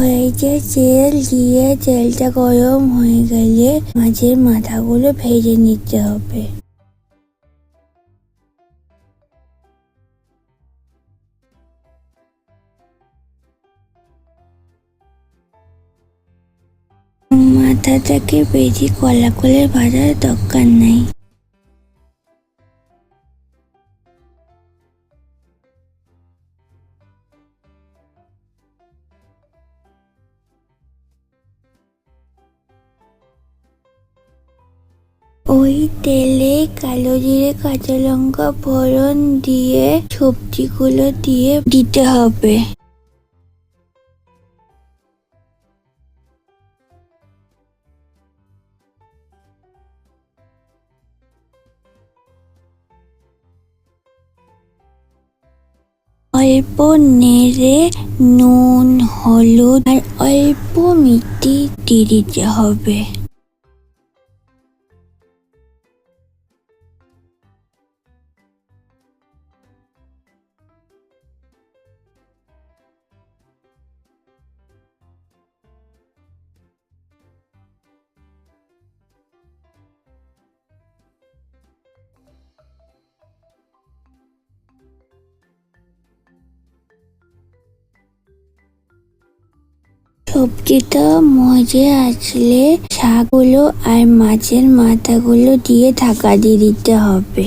হয়েছে তেল দিয়ে তেলটা গরম হয়ে গেলে মাছের মাথাগুলো ভেজে নিতে হবে। মাথাটাকে বেশি কলা করে ভাজার দরকার নাই। ওই তেলে কালো জিরে, কাঁচা লঙ্কা ফোড়ন দিয়ে, সবজিগুলো দিয়ে দিতে হবে। অল্প নেড়ে নুন, হলুদ আর অল্প মিষ্টি দিয়ে দিতে হবে। সবজিটা মজে আসলে শাকগুলো আর মাছের মাথাগুলো দিয়ে ঢাকা দিয়ে দিতে হবে।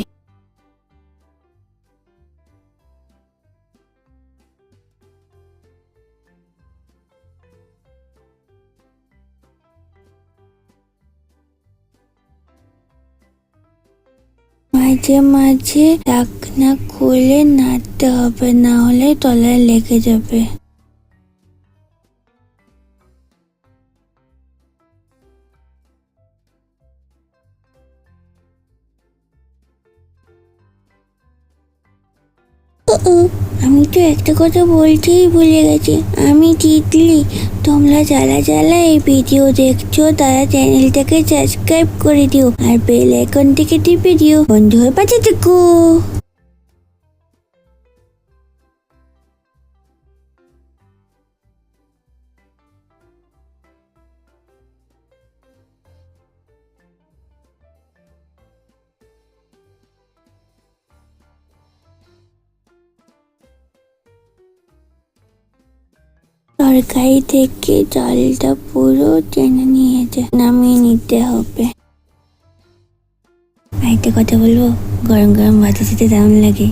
মাঝে মাঝে ঢাকনা খুলে নাড়তে হবে, না হলে তলায় লেগে যাবে। ও, আমি তো একটা কথা বলতেই ভুলে গেছি। আমি তিতলি তোমরা যারা যারা এই ভিডিও দেখছ তারা চ্যানেলটাকে সাবস্ক্রাইব করে দিও আর বেল আইকনটিকে টিপে দিও। বন্ধু হয়ে পাশে থেকো তরকারি থেকে জলটা পুরো টেনে নিয়েছে নামিয়ে নিতে হবে। একটা কথা বলব? গরম গরম সাথে দারুণ লাগে।